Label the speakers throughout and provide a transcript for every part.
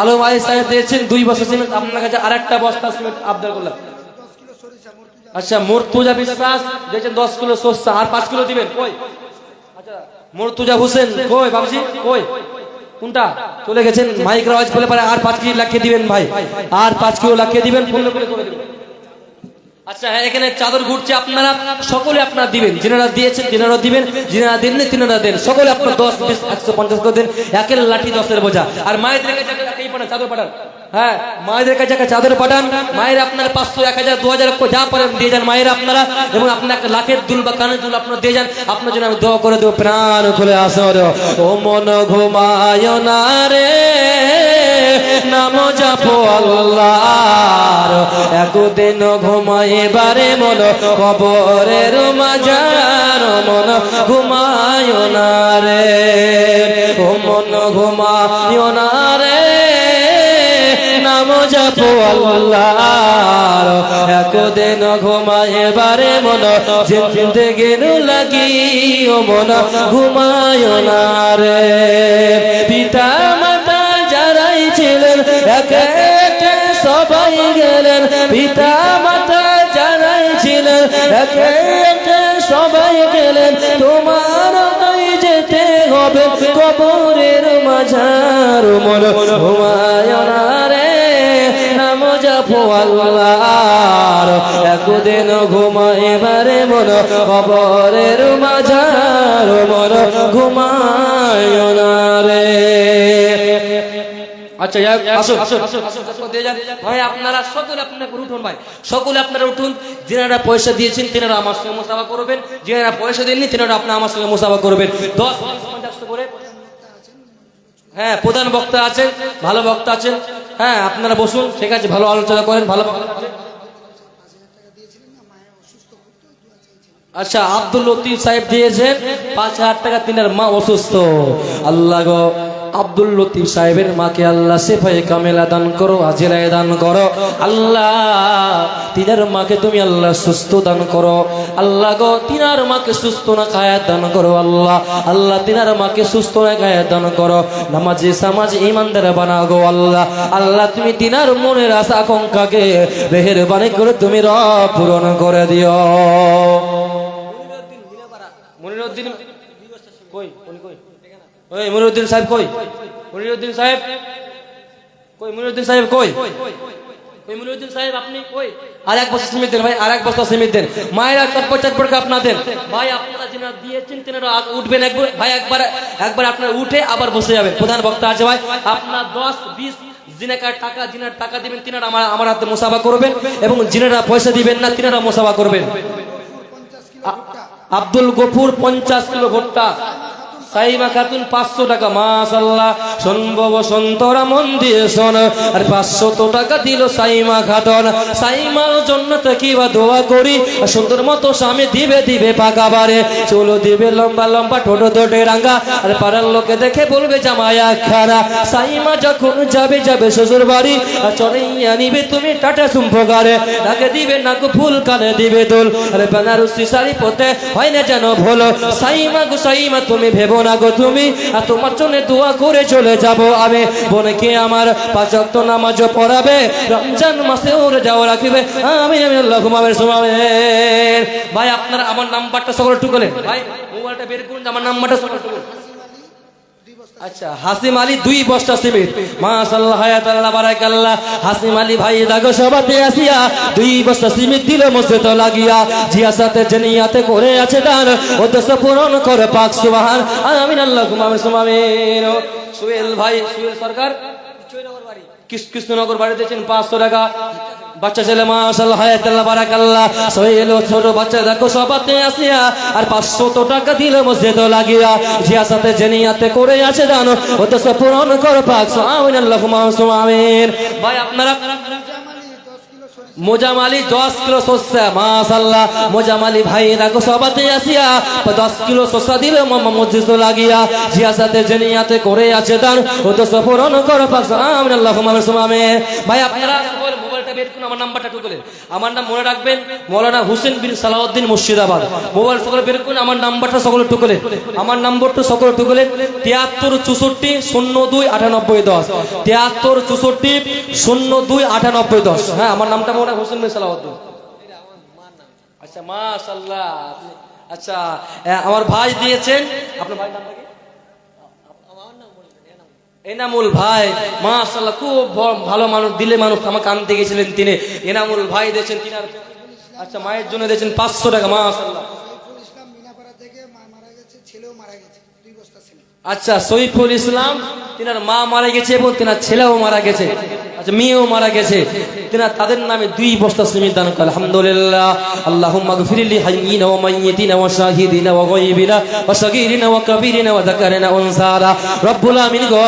Speaker 1: আলম আলী সাহেব দিয়েছেন দুই বছর সিমেন্ট, আপনার কাছে বস্তা সিমেন্ট, আবদার করলাম। আচ্ছা মুর্তুজা বিশ্বাস দিয়েছেন দশ কিলো সস্তা আর পাঁচ কিলো দিবেন। কই? আচ্ছা মুর্তুজা হোসেন, কই কই? কোনটা? চলে গেছেন মাইক রাওয়াজ বলে পারে, আর পাঁচ কিলো লাগিয়ে দিবেন ভাই। আর পাঁচ কিলো লাগিয়ে দিবেন করে দিবেন। আচ্ছা হ্যাঁ এখানে চাদর ঘুরছে আপনারা, সকলে আপনারা দিবেন। যিনারা দিয়েছেন তিনারা দিবেন, যিনারা দেননি, তিনারা দেন। সকলে আপনার দশ বিশ একশো পঞ্চাশ দেন। একের লাঠি দশের বোঝা। আর মায়ের চাদর পাঠান। হ্যাঁ মায়েদের কাছে একটা চাদর পাঠান। মায়ের আপনার পাঁচশো, এক হাজার, দু হাজার যা পারেন দিয়ে যান মায়ের আপনারা। এবং আপনাকে লাখের দুল বা কানের দুল আপনারা দিয়ে যান। আপনার জন্য আমি দোয়া করে দেবো, প্রাণ খুলে আসর ও মন ঘুমায় না রে, নাম জাপো আল্লাহর। বারে মন কবরের মাজার মন ঘুমায় না রে। ও মন ঘুমায় না রে। একদিন ঘুমায় মন জিন্দেগির লাগি ও মন ঘুমায় না রে। পিতা মাতা যারাই ছিলেন সবাই গেলেন। পিতা মাতা যারাই ছিলেন সবাই গেলেন। তোমার যেতে হবে, কবরের মাঝার মন ঘুমায় না রে। নাম জাপো আল্লাহর। একদিন ঘুমায় বারে মন কবরের মাঝার মন ঘুমায় না রে। আচ্ছা আসুন। ভাই, আপনারা সকলে আপনারা উঠুন, ভাই। সকলে আপনারা উঠুন। যিনারা পয়সা দিয়েছেন, তিনারা আমার সঙ্গে মুসাফা করবেন। যিনারা পয়সা দেননি, তিনারা আপনারা আমার সঙ্গে মুসাফা করবেন। দশ, পঞ্চাশ করে হ্যাঁ প্রধান বক্তা আছেন ভালো বক্তা আছেন হ্যাঁ আপনারা বসুন, ঠিক আছে, ভালো আলোচনা করেন, ভালো আচ্ছা আব্দুল লতিফ সাহেব দিয়েছেন পাঁচ হাজার টাকা তিনার মা অসুস্থ। আল্লাহ গো। আব্দুল লতিফ সাহেবের মাকে আল্লাহ সেফাই কামেলা দান করো আজিরায় দান করো। আল্লাহ, তিনার মাকে তুমি আল্লাহ সুস্থ দান করো। আল্লাহ গো, তিনার মাকে সুস্থ না কায়াত দান করো আল্লাহ। আল্লাহ, তিনার মাকে সুস্থ না কায়াত দান করো। নামাজে সমাজ ইমানদার বানা গো আল্লাহ। আল্লাহ, তুমি তিনার মনের আশা আকাঙ্ক্ষাকে মেহের বাণী করে তুমি র পূরণ করে দিও। মনিরুদ্দিন ওই সাহেব কই? মনিরুদ্দিন সাহেব? কই মনিরুদ্দিন সাহেব কই? সাহেব আপনি কই? বস্তা ভাই বস্তা ভাই উঠবেন একবার। ভাই, একবার একবার উঠে আবার বসে যাবেন। প্রধান বক্তা আছে ভাই। আপনার দশ, বিশ জিনাকার টাকা জিনার টাকা দিবেন, তিনারা আমার আমার হাতে মুসাফা করবেন এবং জিনারা পয়সা দিবেন না, তিনারা মুসাফা করবেন। আব্দুল গফুর পঞ্চাশ কিলো ভুট্টা। সাইমা খাতুন পাঁচশো টাকা মাসাল্লাহ শোনব বসন্তরা মন দিয়ে আর পাঁচশো তো টাকা দিল সাইমা খাতুন। সাইমার জন্য তো বা দোয়া করি? সুন্দর মতো স্বামী দিবে দিবে পাকা বারে চলো দিবে লম্বা লম্বা টোটো দোটে রাঙ্গা আর পাড়ার লোকে দেখে বলবে জামায়া খারা সাইমা যখন যাবে যাবে শ্বশুর বাড়ি। আর চড়াইয়া নিবে তুমি টাটা সুম্পকারে তাকে দিবে নাকু, ফুল কানে দিবে দোল। আরে বেনারসি শাড়ি পতে হয় না যেন ভোলো। সাইমা গো সাইমা, তুমি ভেবো না গো তুমি? আর তোমার জন্য দোয়া করে চলে যাব আমি। বোনকে আমার পাঁচ নামাজ পড়াবে? রমজান মাসে ওরে যাও রাখিবে। আমি আমি আল্লাহ ঘুমাবে সুমাবেন ভাই, আপনার আমার নাম্বারটা সকলে টুকলেন ভাই, মোবাইলটা বের করুন আমার নাম্বারটা সকলে টুকুন আচ্ছা হাসিম আলী দুই বস্তা সিমেন্ট। মাশাআল্লাহ হায়াতাল্লাহ বারাকাল্লাহ। হাসিম আলী ভাই, দাগো সবাতে আসিয়া দুই বস্তা সিমেন্ট দিল, মসজিদ লাগিয়া। জিয়া সাথে জনিয়াতে করে আছে দান উদ্দেশ্য পূরণ করে, পাক সুবহান। আমিন আল্লাহ কুমার সুমামিন সুয়েল ভাই, সুয়েল সরকার। কৃষ- কৃষ্ণনগর বাড়ি দিয়েছেন পাঁচশো টাকা। বাচ্চা ছেলে মাশাল্লাহ হায়াতাল্লাহ সোহেল এলো, ছোট বাচ্চা, দেখো সবাতে আসিয়া। আর পাঁচশো তো টাকা দিলে মসজিদ লাগিয়া। জিয়া সাথে জেনিয়াতে করে আছে জানো। ওতে সব পূরণ কর পাক আল্লাহ আমিন ভাই, আপনারা মোজামালি দশ কিলো শস্যা মাশাল্লাহ মোজামালি ভাই রাখো সবাতে আসিয়া, দশ কিলো শস্যা দিবে মসজিদ লাগিয়া। জিয়া সাথে জেনিয়াতে করে আছে তার ও তো সফর অনুকর পাক আমিন আল্লাহ আমিন ভাই, আপনারা বের করুন, আমার নাম্বারটা আমার নাম মনে রাখবেন, মৌলানা হুসেন সালাউদ্দিন মুর্শিদাবাদ। মোবাইল সকলে বের করুন, আমার নাম্বারটা সকলে আমার নাম্বারটা সকলে টুকলেন তিয়াত্তর চৌষট্টি শূন্য দুই আটানব্বই দশ। তিয়াত্তর চৌষট্টি শূন্য দুই আটানব্বই দশ। হ্যাঁ আমার নামটা মনে হোসেন বিন সালাউদ্দিন। আচ্ছা মাশাল্লাহ আচ্ছা আমার ভাই দিয়েছেন, আপনার ভাই নামটা কি? এনামুল ভাই মাশাল্লাহ খুব ভালো মানুষ দিলে মানুষ আমাকে আনতে গেছিলেন তিনি। এনামুল ভাই দিয়েছেন তিনার আচ্ছা মায়ের জন্য দিয়েছেন পাঁচশো টাকা মাশাল্লাহ আচ্ছা সৈফুল ইসলাম তিনার মা মারা গেছে এবং তিনার ছেলেও মারা গেছে। আচ্ছা মেয়েও মারা গেছে। তিনার তাদের নামে দুই বস্তা সিমির দান করে, আলহামদুলিল্লাহ, আল্লাহুম্মা গফিরলি হাইয়িনা ওয়া মাইয়িতিনা ওয়া শাহিদিনা ওয়া গায়বিনা ওয়া সাগীরিনা ওয়া কাবীরিনা ওয়া যাকারিনা উনসারা রব্বুল আমিন গো,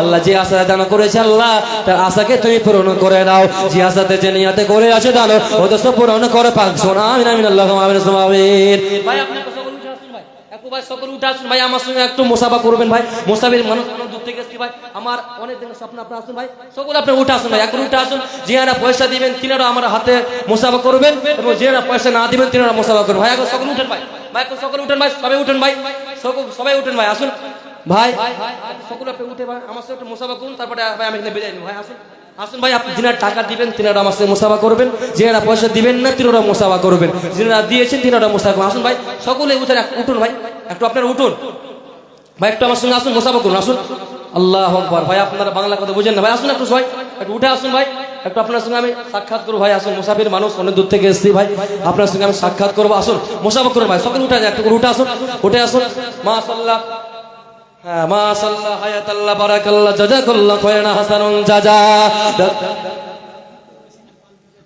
Speaker 1: আল্লাহ যে আশা দান করেছে আল্লাহ, তার আশাকে তুমি পূরণ করে দাও। যে আশাতে যে নিয়াতে করে আছে দাও ও তো পূরণ করে পাক। সোনা আমিন আমিন আল্লাহুম্মা আমিন। ভাই আপনি সকল উঠে আসুন উঠে আসুন। ভাই, আমার সঙ্গে একটু মোসাফা করবেন ভাই। মানুষ ভাই। আমার অনেক স্বপ্ন আপনার ভাই। উঠে আসুন ভাই। পয়সা দিবেন হাতে করবেন পয়সা না দিবেন ভাই উঠেন ভাই। সকল সবাই উঠেন ভাই। ভাই। ভাই আপনি উঠে ভাই। আমার সাথে একটু মোসাফা করুন, তারপরে ভাই, আমি এখানে ভাই, আসুন। আসুন ভাই, আপনি টাকা দিবেন, তিনারা আমার সাথে মোসাফা করবেন। যিনারা পয়সা দিবেন না, তিনারা মোসাফা করবেন। যিনারা দিয়েছেন, তিনারা মোসাফা আসুন ভাই, সকলে উঠেন উঠুন ভাই। একটু আপনারা উঠুন। ভাই, একটু আমার সঙ্গে আসুন মোসাফা করুন, আসুন। আল্লাহ আকবর। ভাই, আপনারা বাংলা কথা বুঝেন না। ভাই, আসুন একটু, সবাই। একটু উঠে আসুন, ভাই। একটু আপনার সঙ্গে আমি সাক্ষাৎ করব। ভাই, আসুন, মুসাফির মানুষ, অনেক দূর থেকে এসেছি, ভাই। আপনার সঙ্গে আমি সাক্ষাৎ করব। আসুন, মোসাফা করুন, ভাই। সকলে উঠে যায় একটু উঠে আসুন। উঠে আসুন। মাশাল্লাহ হ্যাঁ মা মাশাল্লাহ হায়াতাল্লাহ, বারাকাল্লাহ, জাজাকাল্লাহ খয়রানা হাসানুন, জাজা।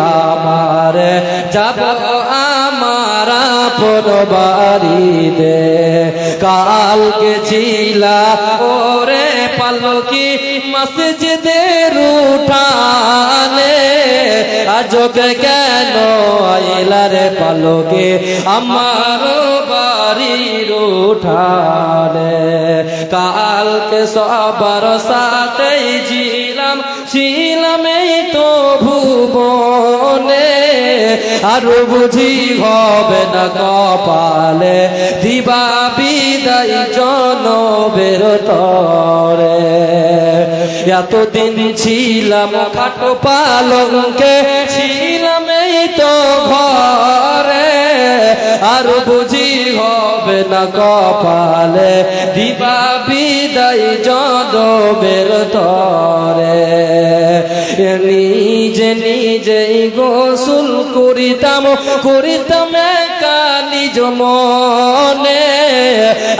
Speaker 1: আমার, যাব আমার আপন বাড়িতে। কালকে ছিলা, ওরে পালকি মসজিদের উঠানে। আজকে কেন আইলা রে পালকে আমার বাড়ির উঠানে? কালকে সবার সাথে ছিলাম ছিলাম আর বুঝি হবে না কপালে। দিবা বিদায় জনবের তরে। এতদিন ছিলাম খাটো পালঙ্কে, ছিলাম এই তো ঘরে। আর বুঝি হবে না কপালে, দিবা বিদায় জনবের তরে। নিজে নিজেই গোসল করিতাম করিতাম মনে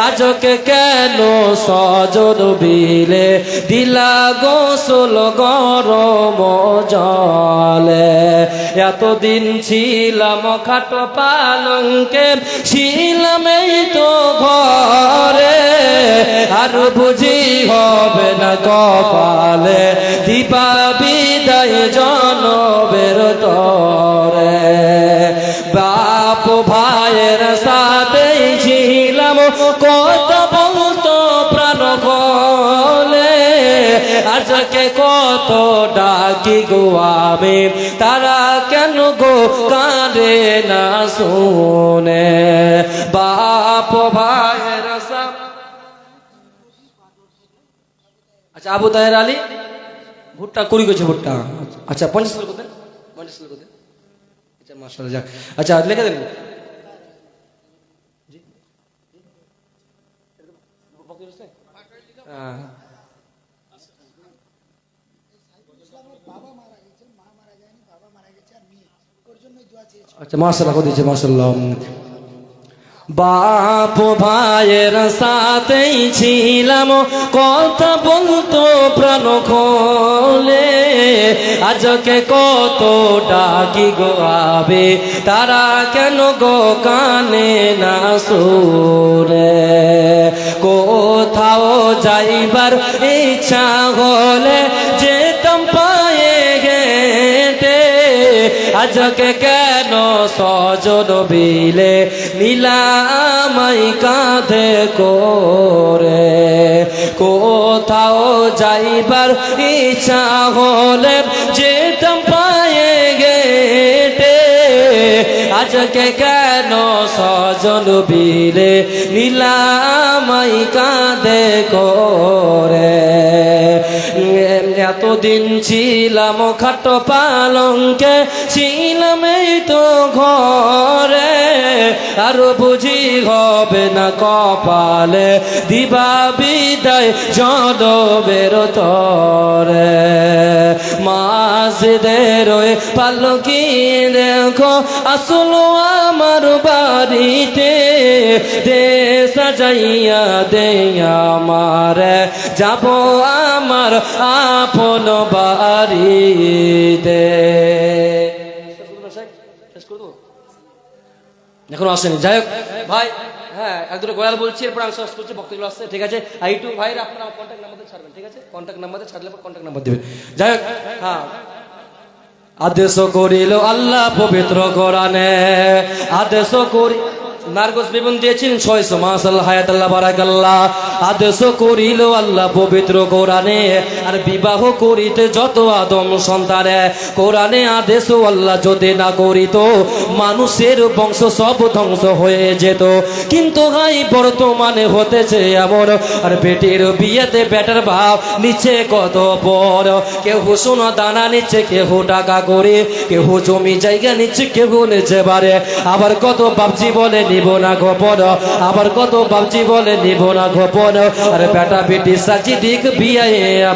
Speaker 1: আজকে কেন সজর বিলে দিলা গরম জলে? এতদিন ছিলাম খাট পালঙ্কে, ছিলাম এই তো ঘরে। আর বুঝি হবে না কপালে দীপা বিদায় তরে বাপ ভাইয়ের সাথে ছিলাম, কত বলতো প্রাণ খোলে আজকে কত ডাকি গো আমি, তারা কেন গো কাঁদে না শুনে। বাপ ভাইয়ের আচ্ছা আবু তাহের আলী, ভুট্টা কুড়ি গেছে ভুট্টা। আচ্ছা পঞ্চাশ আচ্ছা আচ্ছা লিখে জি? হ্যাঁ। আচ্ছা দিয়েছে বাপ ভাইয়ের সাথেই ছিলাম, কথা বলতো প্রাণ খোলে। আজকে কত ডাকি গো আবে, তারা কেন গো কানে না সুরে? কোথাও যাইবার ইচ্ছা হলে যেতাম পায়ে হেঁটে। আজকে কেন সজন বিলে নীলামাই কাঁধে করে? যাইবার ইচ্ছা হলে যেতাম পায়ে গেটে। আজকে কেন সজন বিলে নীলামাই কাঁদে করে? এতদিন ছিলাম খাট পালঙ্কে, ছিলাম এই তো ঘরে। আর বুঝি হবে না কপালে, দিবা বিদায় জল বেরো তরে। মাসদের ওই পালকি দেখো, আসলো আমার বাড়িতে। দে সাজাইয়া দে আমার, যাব আমার আপন বাড়িতে। এখন আসেনি। যাই হোক, ভাই হ্যাঁ গোয়াল বলছি, এরপর আমি করছি, বক্তব্য আসছে, ঠিক আছে? আর একটু ভাইরা, আপনার কন্ট্যাক্ট নাম্বার ছাড়বেন, ঠিক আছে? কন্ট্যাক্ট নাম্বার ছাড়লে পর কন্ট্যাক্ট নাম্বার দিবেন যাই হোক হ্যাঁ। আদেশ করিল আল্লাহ পবিত্র কোরআনে। আদেশ করি নার্গস বিবন দিয়েছেন ছয়শো। মাসাল হায়াত আল্লাহ বারাকাল্লাহ। আদেশ করিল আল্লাহ পবিত্র কোরআনে। আর বিবাহ করিতে যত আদম সন্তানে, কোরআনে আদেশ আল্লাহ যদি না করিত, মানুষের বংশ সব ধ্বংস হয়ে যেত। কিন্তু হাই, বর্তমানে হতেছে এমন। আর বেটির বিয়েতে বেটার ভাব নিচে কত বড় কেউ সোনা দানা নিচ্ছে কেউ টাকা করে কেউ জমি জায়গা নিচ্ছে কেউ নিচ্ছে বারে। আবার কত বাবজি বলে নিব না গোপন। আবার কত বাবজি বলে নিব না গোপন। আর বেটা বেটি সাজি দিক বিয়ে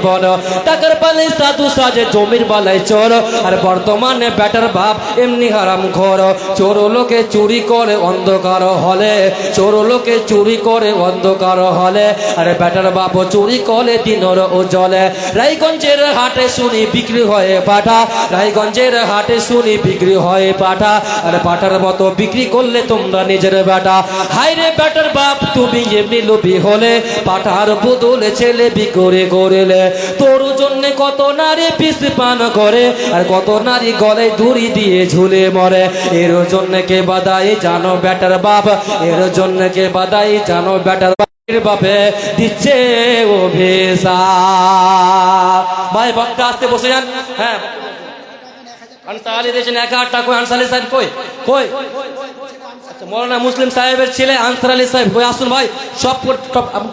Speaker 1: বন টাকার পালে সাধু সাজে জমির বালাই চোর। আর বর্তমানে বেটার বাপ এমনি হারাম ঘর। চোর লোকে চুরি করে অন্ধকার হলে। চোর লোকে চুরি করে অন্ধকার হলে। আরে বেটার বাপ চুরি করে দিনর ও জলে রায়গঞ্জের হাটে শুনি বিক্রি হয়ে পাঠা। রায়গঞ্জের হাটে শুনি বিক্রি হয় পাঠা। আর পাঠার মতো বিক্রি করলে তোমরা নিজের বেটা। হাইরে বেটার বাপ, তুমি এমনি লোভী হলে, পাঠার বদলে ছেলে বিকরে করেলে তোর জন্য কত নারী পিস পান করে, আর কত নারী গলায় দড়ি দিয়ে ঝুলে মরে। এর জন্য কে বাদাই জানো বেটার বাপ, এর জন্য কে বাদাই জানো বেটার বাপের বাপে দিচ্ছে ও ভেসা ভাই, বক্তা আসতে বসে যান। হ্যাঁ। আনসারি দিয়েছেন এক হাজার টাকা, আনসারি সাহেব কই? কই? আচ্ছা মৌলানা মুসলিম সাহেবের ছেলে আনসার আলী সাহেব, কই? আসুন ভাই, সব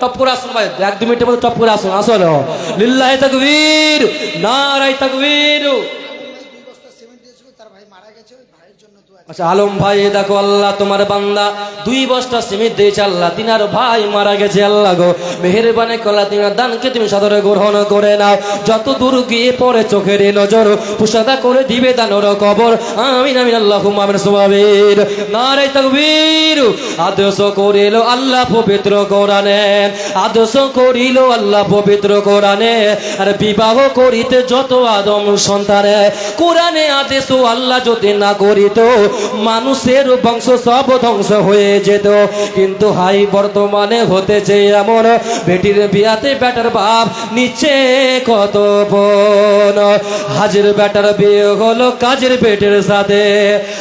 Speaker 1: টপ করে আসুন ভাই, এক দু মিনিটের মধ্যে টপ করে আসুন আসলে লিল্লাহি তাকবীর নারাই আচ্ছা আলম ভাই দেখো আল্লাহ তোমার বান্দা। দুই বস্তা সিমেন্ট দিয়েছে আল্লাহ, তিনার ভাই মারা গেছে আল্লাহ গো। মেহেরবানি করলা তিনার দানকে তুমি সাদরে গ্রহণ করে নাও। যত দূর গিয়ে পরে চোখের নজর, পুষাদা করে দিবে দানোর কবর। আমিন আমিন আল্লাহ আমিন সুবাবির নারে তাকবীর। আদেশ করিল আল্লাহ পবিত্র কোরআনে। আদেশ করিল আল্লাহ পবিত্র কোরআনে। আর বিবাহ করিতে যত আদম সন্তানে। কোরআনে আদেশ আল্লাহ যদি না করিত মানুষের বংশ সব ধ্বংস হয়ে যেত। কিন্তু হাই, বর্তমানে হতেছে এমন। বেটির বিয়াতে বেটার বাপ নিচে কত বোন। হাজির বেটার বিয়ে হলো কাজের বেটের সাথে।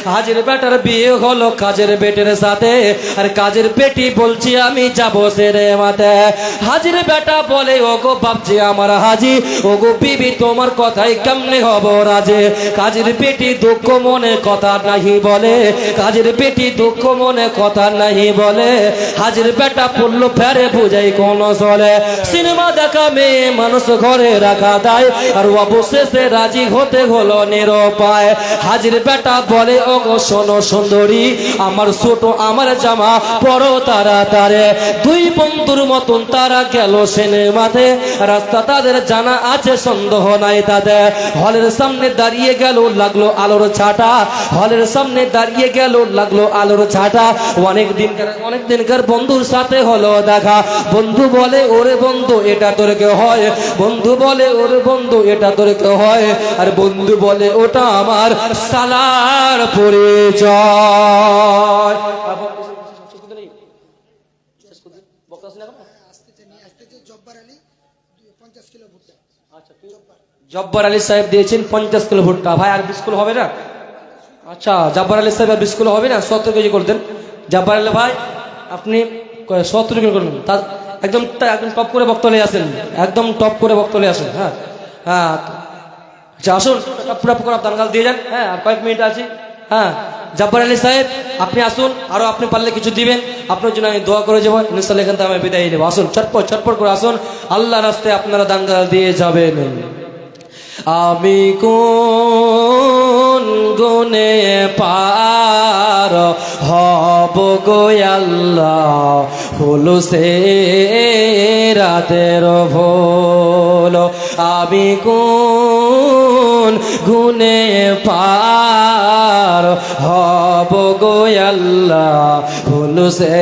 Speaker 1: হাজির বেটার বিয়ে হলো কাজের বেটের সাথে। আর কাজের বেটি বলছি, আমি যাব সেরে মাতে হাজির বেটা বলে ও গো বাপজি আমার হাজি। ও গো বিবি, তোমার কথাই কেমনে হব রাজে? কাজের বেটি দুঃখ মনে, কথা নাহি বলে কাজের বেটি দুঃখ মনে কথা নাহি বলে, হাজির বেটা পড়ল ফেরে বুঝাই কোন চলে। সিনেমা দেখা মেয়ে মানুষ ঘরে রাখা দেয়, আর অবশেষে রাজি হতে হলো নিরপায়। হাজির বেটা বলে ও গো শোনো সুন্দরী, আমার ছোট, আমার জামা পরো তারা তারে দুই বন্ধুর মতন তারা গেল সিনেমাতে, রাস্তা তাদের জানা আছে, সন্দেহ নাই তাদের। হলের সামনে দাঁড়িয়ে গেল, লাগল আলোর ছাটা। হলের সামনে সামনে দাঁড়িয়ে গেল, লাগল আলোর ছাটা অনেক দিনকার অনেক দিনকার বন্ধুর সাথে হলো দেখা। বন্ধু বলে, ওরে বন্ধু, এটা তোর কে হয়? বন্ধু বলে, ওরে বন্ধু, এটা তোর কে হয়? আর বন্ধু বলে, ওটা আমার সালার পরিচয়।
Speaker 2: আসতেছে জব্বার আলী
Speaker 1: সাহেব দিয়েছেন পঞ্চাশ কিলো ভুট্টা। ভাই, আর বিশ কিলো হবে না? আচ্ছা জব্বার আলী সাহেব আর বিশ কিলো হবে না? সত্তর কেজি করে দেন। জব্বার আলী ভাই, আপনি সত্তর কিলো করবেন তা একদম একদম টপ করে বক্তলে আসেন। একদম টপ করে বক্তলে আসেন হ্যাঁ? হ্যাঁ আচ্ছা আসুন, টপ করে দানগাল দিয়ে যান হ্যাঁ আর কয়েক মিনিট আছে হ্যাঁ? জব্বার আলী সাহেব, আপনি আসুন আরও আপনি পারলে কিছু দিবেন। আপনার জন্য আমি দোয়া করে যাব ইনশাল্লাহ এখান থেকে আমি বিদায় নেব। আসুন চটপট চটপট করে আসুন। আল্লাহ রাস্তায় আপনারা দাঙ্গাল দিয়ে যাবেন। আমি কোন গুনে পার হব গো আল্লাহ ফুল সে রাতের ভোল। আমি কোন গুনে পার হব গো আল্লাহ ফুল সে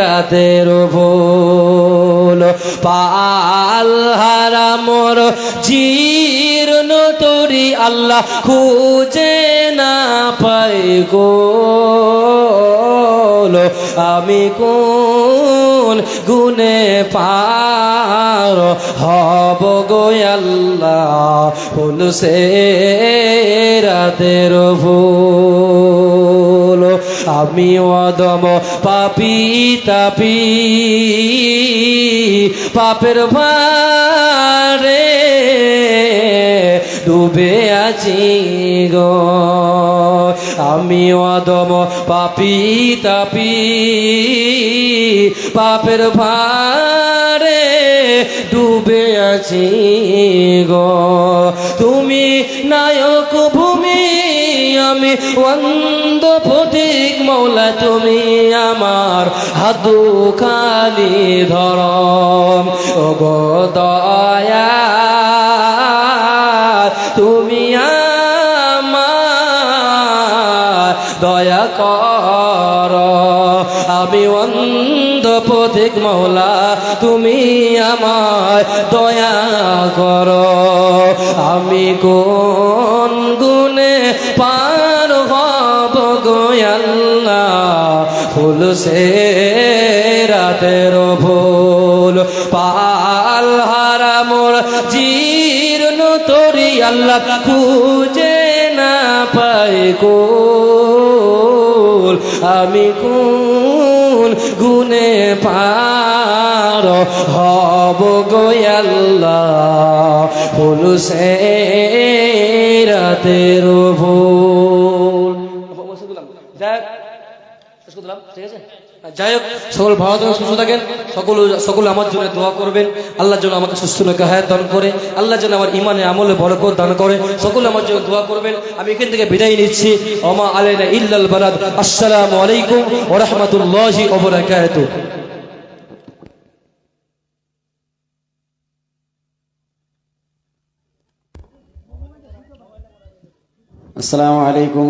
Speaker 1: রাতের ভোল। পাল হারামর জীর্ণ তোরি আল্লাহ খুঁজে না পাই গো আমি কোন গুনে পার হব গো আল্লাহ? কোন সে রাতের ফুল আমি অদম পাপি, তাপি। পাপের ভারে ডুবে আছি গো। আমি অদম পাপি, তাপি। পাপের ভারে ডুবে আছি গো। তুমি নায়ক ভূমি আমি অন্ধ প্রতীক মৌলা, তুমি আমার হাতু খালি ধরম। ও দয়া তুমি আমার দয়া কর। আমি অন্ধ পথিক মৌলা, তুমি আমার দয়া কর। আমি কোন গুণে পার ফুল সে রাতের ভুল। পাল হারা মোর জীর্ণ তরি আল্লাহ খুঁজে না পাই কোল। আমি কোন গুনে পার হব গোয়াল্লা ফুল সে রাতের ভুল। ঠিক যাই হোক, সকল ভালো থাকেন, সুস্থ থাকেন। সকল সকল আমার জন্য দোয়া করবেন। আল্লাহ যেন আমাকে সুস্থ হায়াত দান করে, আল্লাহ যেন আমার ইমানে আমলে বরকত দান করে। সকল আমার জন্য দোয়া করবেন। আমি এখান থেকে বিদায় নিচ্ছি। ওমা আলাইনা ইল্লাল বারাদ আসসালামু আলাইকুম ওয়া রাহমাতুল্লাহি ওয়া
Speaker 3: আসসালামু আলাইকুম।